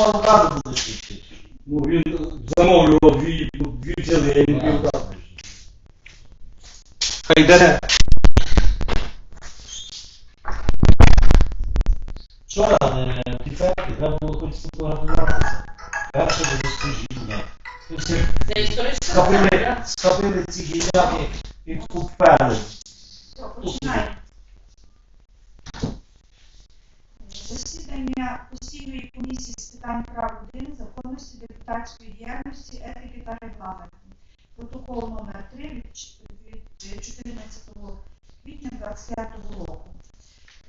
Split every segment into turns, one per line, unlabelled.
guardado no sentido. No Rio, Zamorou, Rio, Rio de
Janeiro, Rio da Luz. Caidana. Sonra e, dikkatle ben bu otobüs fotoğrafını yapmıştım. Her
şey bu
siciline.
Sapere,
sapere siciline e, e culpare.
Tutti. Засідання постійної комісії з питань прав людини, законності, депутатської діяльності, етики та регламенту. Протокол номер 3 від 14 квітня 2025 року.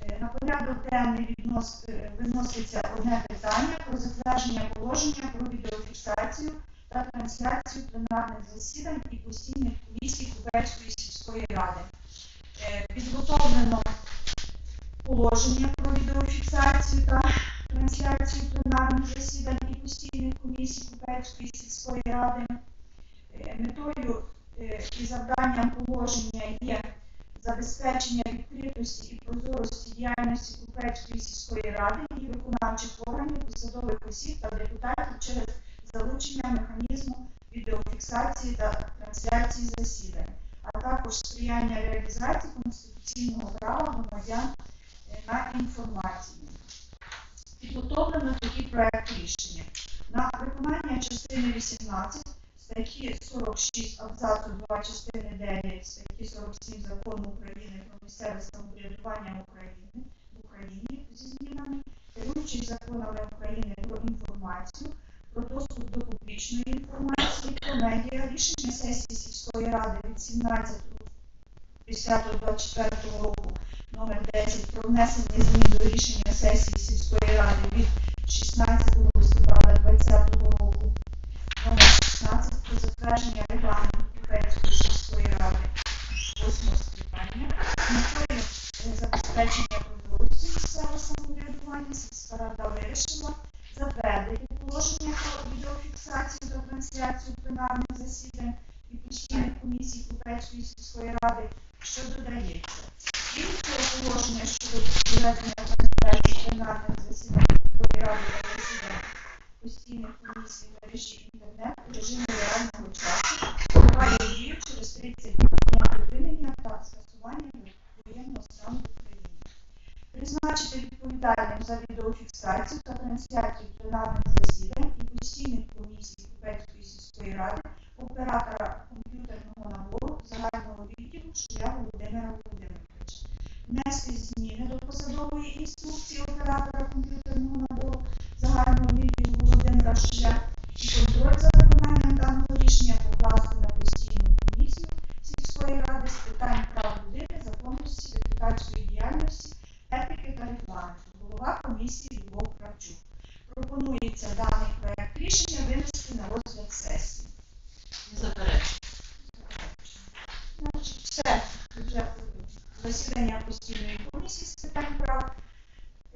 Е, На порядок денний віднос- виноситься одне питання про затвердження положення про відеофіксацію та трансляцію пленарних засідань і постійних комісій Кубельської сільської ради. Е, Підготовлено положення про відеофіксацію та трансляцію пленарних засідань і постійних комісій Купецької сільської ради. Е, Метою е, і завданням положення є забезпечення відкритості і прозорості діяльності Купецької сільської ради і виконавчих органів, посадових осіб та депутатів через залучення механізму відеофіксації та трансляції засідань а також сприяння реалізації конституційного права громадян на інформацію. Підготовлено такий проект рішення. На виконання частини 18 статті 46 абзацу 2 частини 9 статті 47 закону України про місцеве самоврядування України в Україні зі змінами, керуючись законами України про інформацію, про доступ до публічної інформації, про медіа, рішення сесії сільської ради від 17 10.24 року номер 10 про внесення змін до рішення сесії сільської ради від 16 листопада 2020 року. Номер 16 про затвердження регламенту Купецької сільської ради. 8 скликання. Метою забезпечення прозорості місцевого самоврядування сільська рада вирішила затвердити положення про відеофіксацію та трансляцію пленарних засідань і постійних комісій Купецької сільської ради, що додається. Щодо проведення трансляції пленарних інтернет у режимі реального через 30 днів припинення та скасування воєнного стану в Україні призначити відповідальним за відеофіксацію та трансляцію пленарних засідань і постійних комісій Купецької сільської ради оператора комп'ютерного набору загального відділу Шуя Володимира Володимировича зміни до посадової інструкції оператора комп'ютерного набору загального відділу Володимира Шуя і контроль за виконанням даного рішення покласти на постійну комісію сільської ради з питань прав людини, законності, депутатської діяльності етики та регламенту. Голова комісії Любов Кравчук. Пропонується даний проект рішення винести на розгляд сесії.
Не.
Значить, все. Вже засідання постійної комісії з питань прав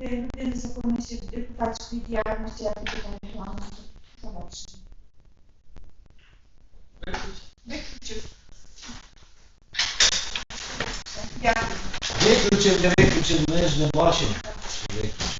е, людини, законності, депутатської діяльності, етики та регламенту. Завершено. Виключив. Дякую.
Виключив, не виключив, ми ж не бачимо. Виключив.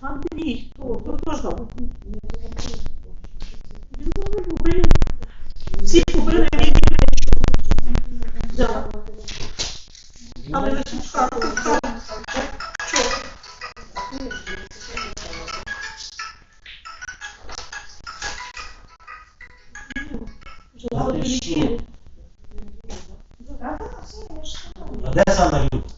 Андрій, хто? Хто хто ж там? Він побили. Всі побили, він не
Cristina. Dessa manhã.